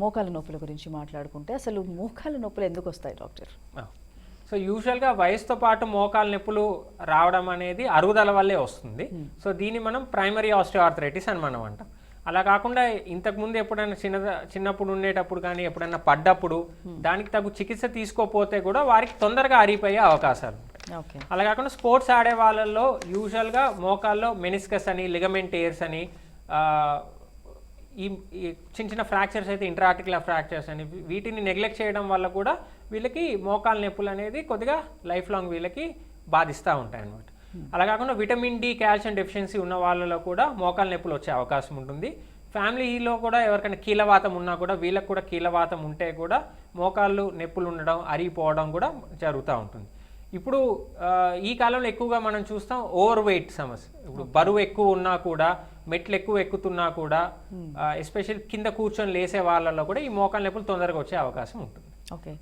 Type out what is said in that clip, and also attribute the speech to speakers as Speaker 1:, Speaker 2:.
Speaker 1: మోకాల నొప్పుల గురించి మాట్లాడుకుంటే అసలు మోకాల నొప్పులు ఎందుకు వస్తాయి డాక్టర్?
Speaker 2: సో యూజువల్గా వయసుతో పాటు మోకాలు నొప్పులు రావడం అనేది అరుగుదల వల్లే వస్తుంది. సో దీన్ని మనం ప్రైమరీ ఆస్టియోఆర్థరైటిస్ అని మనం అంటాం. అలా కాకుండా ఇంతకుముందు ఎప్పుడైనా చిన్న చిన్నప్పుడు ఉండేటప్పుడు కానీ ఎప్పుడైనా పడ్డప్పుడు దానికి తగు చికిత్స తీసుకోపోతే కూడా వారికి తొందరగా అరిగిపోయే అవకాశాలు అలా కాకుండా స్పోర్ట్స్ ఆడే వాళ్ళల్లో యూజువల్గా మోకాల్లో మెనిస్కస్ అని లిగమెంట్ ఎయిర్స్ అని ఈ చిన్న చిన్న ఫ్రాక్చర్స్ అయితే ఇంట్రాటికులర్ ఫ్రాక్చర్స్ అని వీటిని నెగ్లెక్ట్ చేయడం వల్ల కూడా వీళ్ళకి మోకాలు నొప్పులు అనేది కొద్దిగా లైఫ్ లాంగ్ వీళ్ళకి బాధిస్తూ ఉంటాయి అన్నమాట అలా కాకుండా విటమిన్ డి కాల్షియం డెఫిషియన్సీ ఉన్న వాళ్ళలో కూడా మోకాలు నొప్పులు వచ్చే అవకాశం ఉంటుంది. ఫ్యామిలీలో కూడా ఎవరికైనా కీలవాతం ఉన్నా కూడా వీళ్ళకి కూడా కీలవాతం ఉంటే కూడా మోకాళ్ళు నొప్పులు ఉండడం అరిగిపోవడం కూడా జరుగుతూ ఉంటుంది. ఇప్పుడు ఈ కాలంలో ఎక్కువగా మనం చూస్తాం ఓవర్ వెయిట్ సమస్య. ఇప్పుడు బరువు ఎక్కువ ఉన్నా కూడా మెట్లు ఎక్కువ ఎక్కుతున్నా కూడా ఎస్పెషల్ కింద కూర్చొని లేసే వాళ్ళలో కూడా ఈ మోకాలు నొప్పులు తొందరగా వచ్చే అవకాశం ఉంటుంది.
Speaker 1: ఓకే.